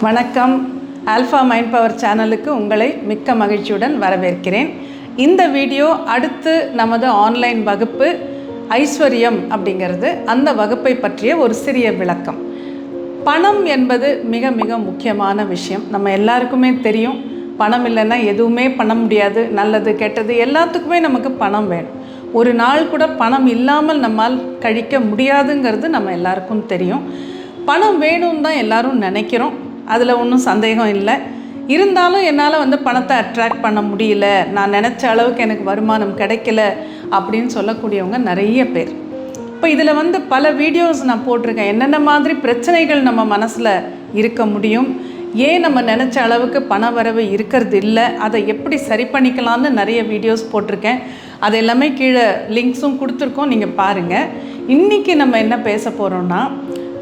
வணக்கம். Alpha mind power சேனலுக்கு உங்களை மிக்க மகிழ்ச்சியுடன் வரவேற்கிறேன். இந்த வீடியோ அடுத்து நமது ஆன்லைன் வகுப்பு ஐஸ்வர்யம் அப்படிங்கிறது. அந்த வகுப்பை பற்றிய ஒரு சிறிய விளக்கம். பணம் என்பது மிக மிக முக்கியமான விஷயம். நம்ம எல்லாருக்குமே தெரியும். பணம் இல்லைன்னா எதுவுமே பண்ண முடியாது. நல்லது கெட்டது எல்லாத்துக்குமே நமக்கு பணம் வேணும். ஒரு நாள் கூட பணம் இல்லாமல் நம்மால் கழிக்க முடியாதுங்கிறது நம்ம எல்லாருக்கும் தெரியும். பணம் வேணும்னு தான் எல்லோரும் நினைக்கிறோம். அதில் ஒன்றும் சந்தேகம் இல்லை. இருந்தாலும் என்னால் வந்து பணத்தை அட்ராக்ட் பண்ண முடியல. நான் நினச்ச அளவுக்கு எனக்கு வருமானம் கிடைக்கல அப்படின்னு சொல்லக்கூடியவங்க நிறைய பேர். இப்போ இதில் வந்து பல வீடியோஸ் நான் போட்டிருக்கேன். என்னென்ன மாதிரி பிரச்சனைகள் நம்ம மனசில் இருக்க முடியும்? ஏன் நம்ம நினச்ச அளவுக்கு பண வரவு இருக்கிறது இல்லை? அதை எப்படி சரி பண்ணிக்கலாம்னு நிறைய வீடியோஸ் போட்டிருக்கேன். அது எல்லாமே கீழே லிங்க்ஸும் கொடுத்துருக்கோம். நீங்கள் பாருங்கள் இன்றைக்கி நம்ம என்ன பேச போகிறோன்னா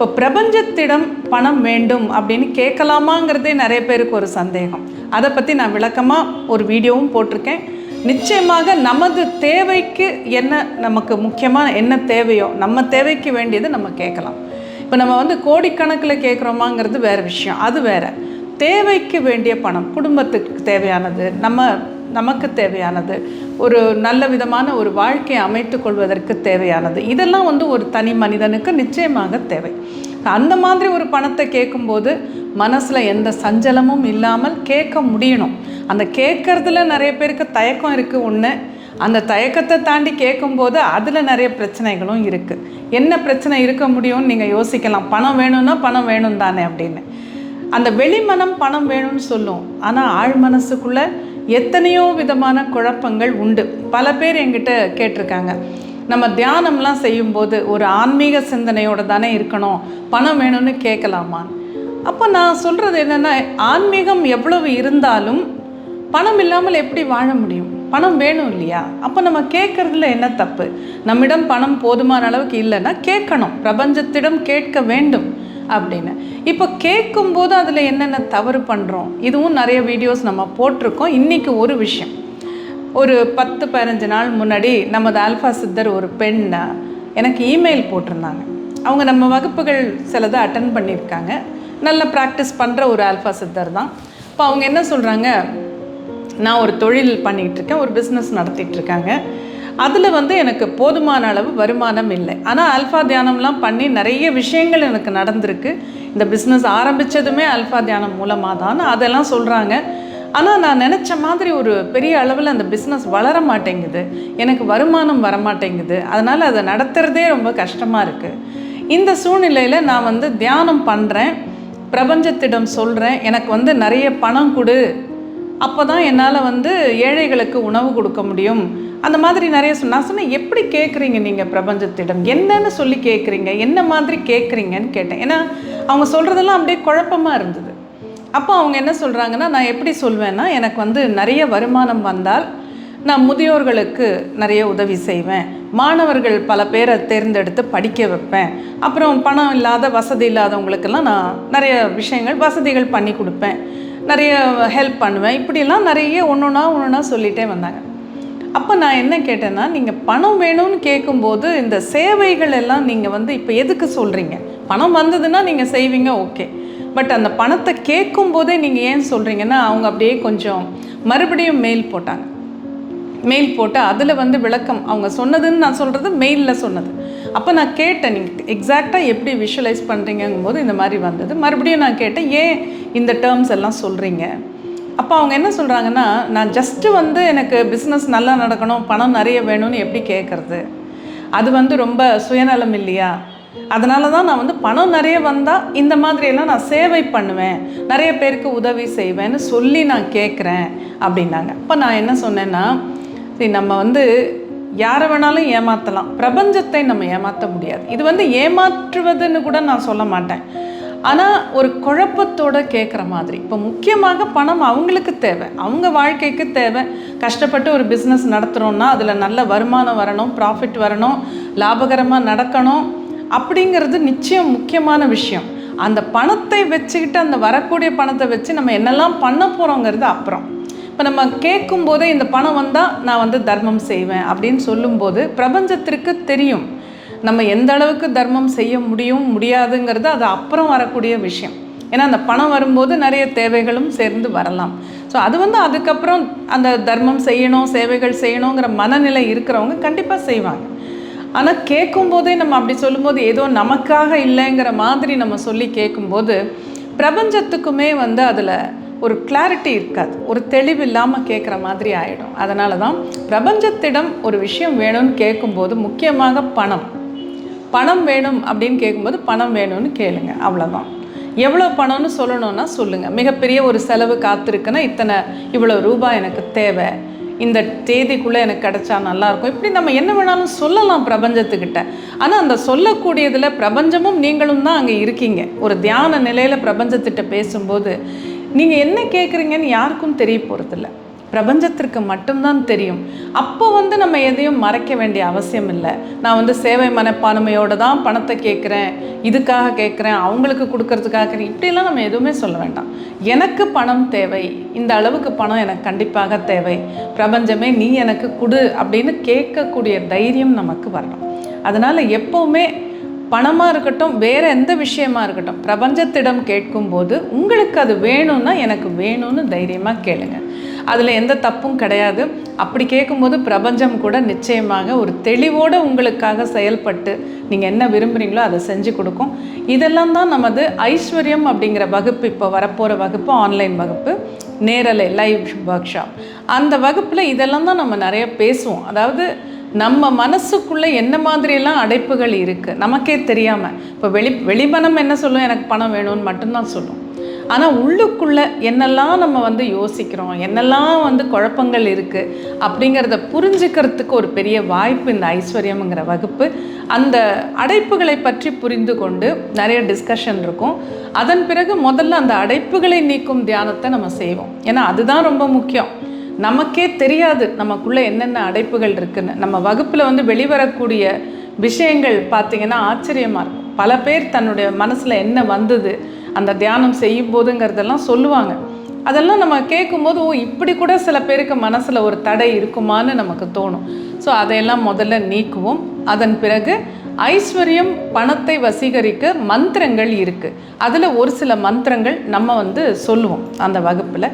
இப்போ பிரபஞ்சத்திடம் பணம் வேண்டும் அப்படின்னு கேட்கலாமாங்கிறதே நிறைய பேருக்கு ஒரு சந்தேகம். அதை பற்றி நான் விளக்கமாக ஒரு வீடியோவும் போட்டிருக்கேன். நிச்சயமாக நமது தேவைக்கு என்ன நமக்கு முக்கியமாக என்ன தேவையோ நம்ம தேவைக்கு வேண்டியது நம்ம கேட்கலாம். இப்போ நம்ம வந்து கோடிக்கணக்கில் கேட்குறோமாங்கிறது வேறு விஷயம். அது வேறு. தேவைக்கு வேண்டிய பணம் குடும்பத்துக்கு தேவையானது நம்ம நமக்கு தேவையானது. ஒரு நல்ல விதமான ஒரு வாழ்க்கையை அமைத்து கொள்வதற்கு தேவையானது. இதெல்லாம் வந்து ஒரு தனி மனிதனுக்கு நிச்சயமாக தேவை. அந்த மாதிரி ஒரு பணத்தை கேட்கும்போது மனசில் எந்த சஞ்சலமும் இல்லாமல் கேட்க முடியணும். அந்த கேட்குறதுல நிறைய பேருக்கு தயக்கம் இருக்குது ஒன்று அந்த தயக்கத்தை தாண்டி கேட்கும்போது அதில் நிறைய பிரச்சனைகளும் இருக்குது என்ன பிரச்சனை இருக்க முடியும்னு நீங்கள் யோசிக்கலாம். பணம் வேணும்னா பணம் வேணும் தானே அப்படின்னு. அந்த வெளிமனம் பணம் வேணும்னு சொல்லும். ஆனால் ஆழ் மனசுக்குள்ளே எத்தனையோ விதமான குழப்பங்கள் உண்டு. பல பேர் என்கிட்ட கேட்டிருக்காங்க. நம்ம தியானம்லாம் செய்யும்போது ஒரு ஆன்மீக சிந்தனையோடு தானே இருக்கணும். பணம் வேணும்னு கேட்கலாமா அப்போ நான் சொல்கிறது என்னென்னா ஆன்மீகம் எவ்வளவு இருந்தாலும் பணம் இல்லாமல் எப்படி வாழ முடியும்? பணம் வேணும் இல்லையா? அப்போ நம்ம கேட்குறதுல என்ன தப்பு? நம்மிடம் பணம் போதுமான அளவுக்கு இல்லைன்னா கேட்கணும். பிரபஞ்சத்திடம் கேட்க வேண்டும். அப்படின்னு. இப்போ கேட்கும்போது அதில் என்னென்ன தவறு பண்ணுறோம்? இதுவும் நிறைய வீடியோஸ் நம்ம போட்டிருக்கோம். இன்றைக்கி ஒரு விஷயம். ஒரு பத்து பதினஞ்சு நாள் முன்னாடி நமது ஆல்ஃபா சித்தர் ஒரு பெண் எனக்கு இமெயில் போட்டிருந்தாங்க. அவங்க நம்ம வகுப்புகள் சிலதை அட்டன் பண்ணியிருக்காங்க. நல்ல ப்ராக்டிஸ் பண்ணுற ஒரு ஆல்ஃபா சித்தர் தான். இப்போ அவங்க என்ன சொல்கிறாங்க நான் ஒரு தொழில் பண்ணிகிட்ருக்கேன் ஒரு பிஸ்னஸ் நடத்திட்டுருக்காங்க அதில் வந்து எனக்கு போதுமான அளவு வருமானம் இல்லை. ஆனால் அல்ஃபா தியானம்லாம் பண்ணி நிறைய விஷயங்கள் எனக்கு நடந்திருக்கு. இந்த பிஸ்னஸ் ஆரம்பித்ததுமே அல்ஃபா தியானம் மூலமாக தான் அதெல்லாம் சொல்கிறாங்க ஆனால் நான் நினச்ச மாதிரி ஒரு பெரிய அளவில் அந்த பிஸ்னஸ் வளர மாட்டேங்குது. எனக்கு வருமானம் வர மாட்டேங்குது. அதனால் அதை நடத்துகிறதே ரொம்ப கஷ்டமாக இருக்குது இந்த சூழ்நிலையில் நான் வந்து தியானம் பண்ணுறேன் பிரபஞ்சத்திடம் சொல்கிறேன் எனக்கு வந்து நிறைய பணம் கொடு. அப்போ தான் என்னால் வந்து ஏழைகளுக்கு உணவு கொடுக்க முடியும். அந்த மாதிரி நிறைய சொன்ன சொன்னால் சொன்னேன் எப்படி கேட்குறீங்க நீங்கள் பிரபஞ்சத்திடம்? என்னன்னு சொல்லி கேட்குறீங்க என்ன மாதிரி கேட்குறீங்கன்னு கேட்டேன். ஏன்னா அவங்க சொல்கிறதெல்லாம் அப்படியே குழப்பமாக இருந்தது. அப்போ அவங்க என்ன சொல்கிறாங்கன்னா நான் எப்படி சொல்வேன்னா எனக்கு வந்து நிறைய வருமானம் வந்தால் நான் முதியோர்களுக்கு நிறைய உதவி செய்வேன். மாணவர்கள் பல பேரை தேர்ந்தெடுத்து படிக்க வைப்பேன். அப்புறம் பணம் இல்லாத வசதி இல்லாதவங்களுக்கெல்லாம் நான் நிறைய விஷயங்கள் வசதிகள் பண்ணி கொடுப்பேன். நிறைய ஹெல்ப் பண்ணுவேன். இப்படிலாம் நிறைய ஒன்று ஒன்றா ஒன்று ஒன்றா சொல்லிகிட்டே வந்தாங்க. அப்போ நான் என்ன கேட்டேன்னா நீங்கள் பணம் வேணும்னு கேட்கும்போது இந்த சேவைகள் எல்லாம் நீங்கள் வந்து இப்போ எதுக்கு சொல்கிறீங்க பணம் வந்ததுன்னா நீங்கள் செய்வீங்க ஓகே. பட் அந்த பணத்தை கேட்கும்போதே நீங்கள் ஏன் சொல்கிறீங்கன்னா அவங்க அப்படியே கொஞ்சம் மறுபடியும் மெயில் போட்டாங்க. மெயில் போட்டு அதில் வந்து விளக்கம் அவங்க சொன்னதுன்னு நான் சொல்கிறது மெயிலில் சொன்னது. அப்போ நான் கேட்டேன் நீங்கள் எக்ஸாக்டாக எப்படி விஷுவலைஸ் பண்ணுறீங்கும் போது இந்த மாதிரி வந்தது. மறுபடியும் நான் கேட்டேன் ஏன் இந்த டேர்ம்ஸ் எல்லாம் சொல்கிறீங்க அப்போ அவங்க என்ன சொல்கிறாங்கன்னா நான் ஜஸ்ட்டு வந்து எனக்கு பிஸ்னஸ் நல்லா நடக்கணும் பணம் நிறைய வேணும்னு எப்படி கேட்குறது அது வந்து ரொம்ப சுயநலம் இல்லையா? அதனால தான் நான் வந்து பணம் நிறைய வந்தால் இந்த மாதிரியெல்லாம் நான் சேவை பண்ணுவேன். நிறைய பேருக்கு உதவி செய்வேன்னு சொல்லி நான் கேட்குறேன் அப்படின்னாங்க. அப்போ நான் என்ன சொன்னேன்னா சரி நம்ம வந்து யாரை வேணாலும் ஏமாற்றலாம் பிரபஞ்சத்தை நம்ம ஏமாற்ற முடியாது. இது வந்து ஏமாற்றுவதுன்னு கூட நான் சொல்ல மாட்டேன். ஆனால் ஒரு குழப்பத்தோட கேட்குற மாதிரி. இப்போ முக்கியமாக பணம் அவங்களுக்கு தேவை. அவங்க வாழ்க்கைக்கு தேவை. கஷ்டப்பட்டு ஒரு பிஸ்னஸ் நடத்துகிறோன்னா அதில் நல்ல வருமானம் வரணும் ப்ராஃபிட் வரணும் லாபகரமாக நடக்கணும் அப்படிங்கிறது நிச்சயம் முக்கியமான விஷயம். அந்த பணத்தை வச்சுக்கிட்டு அந்த வரக்கூடிய பணத்தை வச்சு நம்ம என்னெல்லாம் பண்ண போகிறோங்கிறது அப்புறம். இப்போ நம்ம கேட்கும் போதே இந்த பணம் வந்தால் நான் வந்து தர்மம் செய்வேன் அப்படின்னு சொல்லும்போது பிரபஞ்சத்திற்கு தெரியும். நம்ம எந்த அளவுக்கு தர்மம் செய்ய முடியும் முடியாதுங்கிறது அது அப்புறம் வரக்கூடிய விஷயம். ஏன்னா அந்த பணம் வரும்போது நிறைய தேவைகளும் சேர்ந்து வரலாம். ஸோ அது வந்து அதுக்கப்புறம் அந்த தர்மம் செய்யணும் சேவைகள் செய்யணுங்கிற மனநிலை இருக்கிறவங்க கண்டிப்பாக செய்வாங்க. ஆனால் கேட்கும்போதே நம்ம அப்படி சொல்லும்போது ஏதோ நமக்காக இல்லைங்கிற மாதிரி நம்ம சொல்லி கேட்கும்போது பிரபஞ்சத்துக்குமே வந்து அதில் ஒரு கிளாரிட்டி இருக்காது. ஒரு தெளிவு இல்லாமல் கேட்குற மாதிரி ஆகிடும் அதனால தான் பிரபஞ்சத்திடம் ஒரு விஷயம் வேணும்னு கேட்கும்போது முக்கியமாக பணம். பணம் வேணும் அப்படின்னு கேட்கும்போது பணம் வேணும்னு கேளுங்க அவ்வளோதான் எவ்வளோ பணம்னு சொல்லணும்னா சொல்லுங்கள் மிகப்பெரிய ஒரு செலவு காத்திருக்குன்னா இத்தனை இவ்வளோ ரூபாய் எனக்கு தேவை. இந்த தேதிக்குள்ளே எனக்கு கிடைச்சா நல்லாயிருக்கும் இப்படி நம்ம என்ன வேணாலும் சொல்லலாம் பிரபஞ்சத்துக்கிட்ட. ஆனால் அந்த சொல்லக்கூடியதில் பிரபஞ்சமும் நீங்களும் தான் அங்கே இருக்கீங்க. ஒரு தியான நிலையில் பிரபஞ்சத்திட்ட பேசும்போது நீங்கள் என்ன கேட்குறீங்கன்னு யாருக்கும் தெரிய போகிறதில்ல பிரபஞ்சத்திற்கு மட்டும்தான் தெரியும். அப்போ வந்து நம்ம எதையும் மறைக்க வேண்டிய அவசியம் இல்லை. நான் வந்து சேவை மனப்பான்மையோடு தான் பணத்தை கேட்குறேன் இதுக்காக கேட்குறேன் அவங்களுக்கு கொடுக்கறதுக்காக கேட்குறேன் இப்படிலாம் நம்ம எதுவுமே சொல்ல வேண்டாம். எனக்கு பணம் தேவை. இந்த அளவுக்கு பணம் எனக்கு கண்டிப்பாக தேவை. பிரபஞ்சமே நீ எனக்கு கொடு அப்படின்னு கேட்கக்கூடிய தைரியம் நமக்கு வரணும். அதனால் எப்போவுமே பணமாக இருக்கட்டும் வேறு எந்த விஷயமா இருக்கட்டும் பிரபஞ்சத்திடம் கேட்கும்போது உங்களுக்கு அது வேணும்னா எனக்கு வேணும்னு தைரியமாக கேளுங்கள் அதில் எந்த தப்பும் கிடையாது. அப்படி கேட்கும்போது பிரபஞ்சம் கூட நிச்சயமாக ஒரு தெளிவோடு உங்களுக்காக செயல்பட்டு நீங்கள் என்ன விரும்புகிறீங்களோ அதை செஞ்சு கொடுக்கும். இதெல்லாம் தான் நமது ஐஸ்வர்யம் அப்படிங்கிற வகுப்பு இப்போ வரப்போகிற வகுப்பு ஆன்லைன் வகுப்பு நேரலை லைவ் ஒர்க் ஷாப் அந்த வகுப்பில் இதெல்லாம் தான் நம்ம நிறைய பேசுவோம். அதாவது நம்ம மனசுக்குள்ளே என்ன மாதிரியெல்லாம் அடைப்புகள் இருக்குது நமக்கே தெரியாமல் இப்போ வெளி வெளிமனம் என்ன சொல்லும்? எனக்கு பணம் வேணும்னு மட்டும்தான் சொல்லும். ஆனால் உள்ளுக்குள்ளே என்னெல்லாம் நம்ம வந்து யோசிக்கிறோம் என்னெல்லாம் வந்து குழப்பங்கள் இருக்குது அப்படிங்கிறத புரிஞ்சுக்கிறதுக்கு ஒரு பெரிய வாய்ப்பு இந்த ஐஸ்வர்யம்ங்கிற வகுப்பு. அந்த அடைப்புகளை பற்றி புரிந்து கொண்டு நிறைய டிஸ்கஷன் இருக்கும். அதன் பிறகு முதல்ல அந்த அடைப்புகளை நீக்கும் தியானத்தை நம்ம செய்வோம். ஏன்னா அதுதான் ரொம்ப முக்கியம். நமக்கே தெரியாது நமக்குள்ளே என்னென்ன அடைப்புகள் இருக்குன்னு. நம்ம வகுப்பில் வந்து வெளிவரக்கூடிய விஷயங்கள் பார்த்திங்கன்னா ஆச்சரியமாக இருக்கும். பல பேர் தன்னுடைய மனசில் என்ன வந்தது அந்த தியானம் செய்யும் போதுங்கிறதெல்லாம் சொல்லுவாங்க. அதெல்லாம் நம்ம கேட்கும்போது ஓ இப்படி கூட சில பேருக்கு மனசில் ஒரு தடை இருக்குமான்னு நமக்கு தோணும். ஸோ அதையெல்லாம் முதல்ல நீக்குவோம். அதன் பிறகு ஐஸ்வர்யம் பணத்தை வசீகரிக்க மந்திரங்கள் இருக்குது அதில் ஒரு சில மந்திரங்கள் நம்ம வந்து சொல்லுவோம் அந்த வகுப்பில்.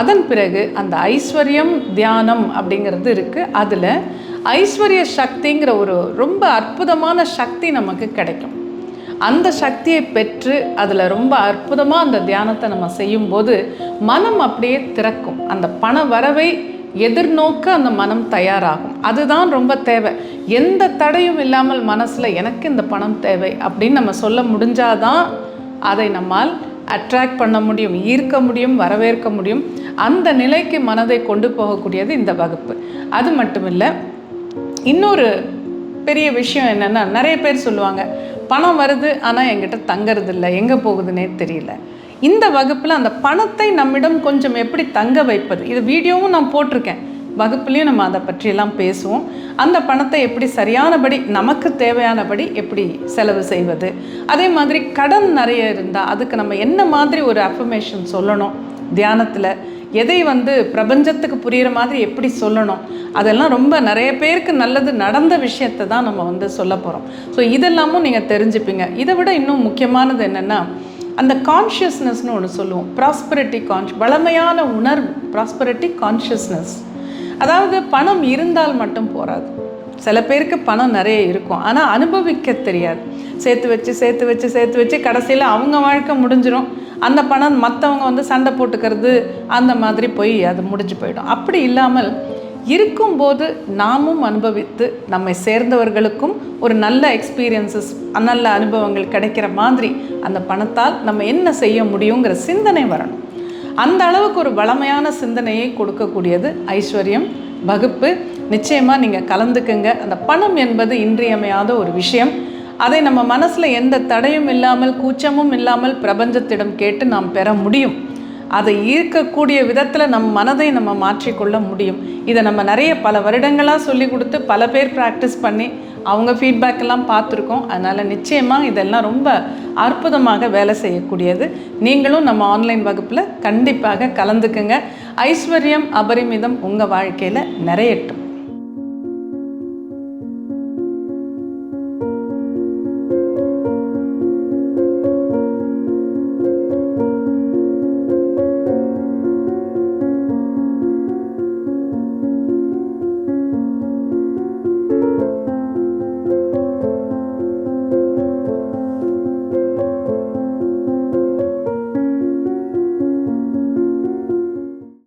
அதன் பிறகு அந்த ஐஸ்வர்யம் தியானம் அப்படிங்கிறது இருக்குது அதில் ஐஸ்வர்ய சக்திங்கிற ஒரு ரொம்ப அற்புதமான சக்தி நமக்கு கிடைக்கும். அந்த சக்தியை பெற்று அதில் ரொம்ப அற்புதமாக அந்த தியானத்தை நம்ம செய்யும்போது மனம் அப்படியே திறக்கும். அந்த பண வரவை எதிர்நோக்க அந்த மனம் தயாராகும். அதுதான் ரொம்ப தேவை. எந்த தடையும் இல்லாமல் மனசில் எனக்கு இந்த பணம் தேவை அப்படின்னு நம்ம சொல்ல முடிஞ்சாதான் அதை நம்மால் அட்ராக்ட் பண்ண முடியும் ஈர்க்க முடியும் வரவேற்க முடியும். அந்த நிலைக்கு மனதை கொண்டு போகக்கூடியது இந்த வகுப்பு. அது மட்டும் இல்லை இன்னொரு பெரிய விஷயம் என்னென்னா நிறைய பேர் சொல்லுவாங்க பணம் வருது ஆனால் எங்கிட்ட தங்கறது இல்லை எங்கே போகுதுன்னே தெரியல. இந்த வகுப்பில் அந்த பணத்தை நம்மிடம் கொஞ்சம் எப்படி தங்க வைப்பது? இது வீடியோவும் நான் போட்டிருக்கேன். வகுப்புலேயும் நம்ம அதை பற்றியெல்லாம் பேசுவோம். அந்த பணத்தை எப்படி சரியானபடி நமக்கு தேவையானபடி எப்படி செலவு செய்வது? அதே மாதிரி கடன் நிறைய இருந்தால் அதுக்கு நம்ம என்ன மாதிரி ஒரு அஃபர்மேஷன் சொல்லணும்? தியானத்தில் எதை வந்து பிரபஞ்சத்துக்கு புரிகிற மாதிரி எப்படி சொல்லணும்? அதெல்லாம் ரொம்ப நிறைய பேருக்கு நல்லது நடந்த விஷயத்தை தான் நம்ம வந்து சொல்ல போகிறோம் ஸோ இதெல்லாமும் நீங்கள் தெரிஞ்சுப்பீங்க. இதை விட இன்னும் முக்கியமானது என்னென்னா அந்த கான்ஷியஸ்னஸ்னு ஒன்று சொல்லுவோம். ப்ராஸ்பரிட்டி கான்ஷ் வளமையான உணர்வு ப்ராஸ்பரிட்டி கான்ஷியஸ்னஸ் அதாவது பணம் இருந்தால் மட்டும் போகாது சில பேருக்கு பணம் நிறைய இருக்கும். ஆனால் அனுபவிக்க தெரியாது. சேர்த்து வச்சு சேர்த்து வச்சு சேர்த்து வச்சு கடைசியில் அவங்க வாழ்க்கை முடிஞ்சிடும் அந்த பணம் மற்றவங்க வந்து சண்டை போட்டுக்கிறது அந்த மாதிரி போய் அது முடிஞ்சு போயிடும். அப்படி இல்லாமல் இருக்கும்போது நாமும் அனுபவித்து நம்மை சேர்ந்தவர்களுக்கும் ஒரு நல்ல எக்ஸ்பீரியன்சஸ் நல்ல அனுபவங்கள் கிடைக்கிற மாதிரி அந்த பணத்தால் நம்ம என்ன செய்ய முடியுங்கிற சிந்தனை வரணும். அந்த அளவுக்கு ஒரு வளமையான சிந்தனையை கொடுக்கக்கூடியது ஐஸ்வர்யம் வகுப்பு நிச்சயமாக நீங்கள் கலந்துக்குங்க. அந்த பணம் என்பது இன்றியமையாத ஒரு விஷயம். அதை நம்ம மனசில் எந்த தடையும் இல்லாமல் கூச்சமும் இல்லாமல் பிரபஞ்சத்திடம் கேட்டு நாம் பெற முடியும். அதை ஈர்க்கக்கூடிய விதத்தில் நம் மனதை நம்ம மாற்றிக்கொள்ள முடியும். இதை நம்ம நிறைய பல வருடங்களாக சொல்லி கொடுத்து பல பேர் ப்ராக்டிஸ் பண்ணி அவங்க ஃபீட்பேக் எல்லாம் பார்த்துருக்கோம். அதனால் நிச்சயமாக இதெல்லாம் ரொம்ப அற்புதமாக வேலை செய்யக்கூடியது. நீங்களும் நம்ம ஆன்லைன் வகுப்பில் கண்டிப்பாக கலந்துக்குங்க. ஐஸ்வர்யம் அபரிமிதம் உங்கள் வாழ்க்கையில் நிறையட்டும்.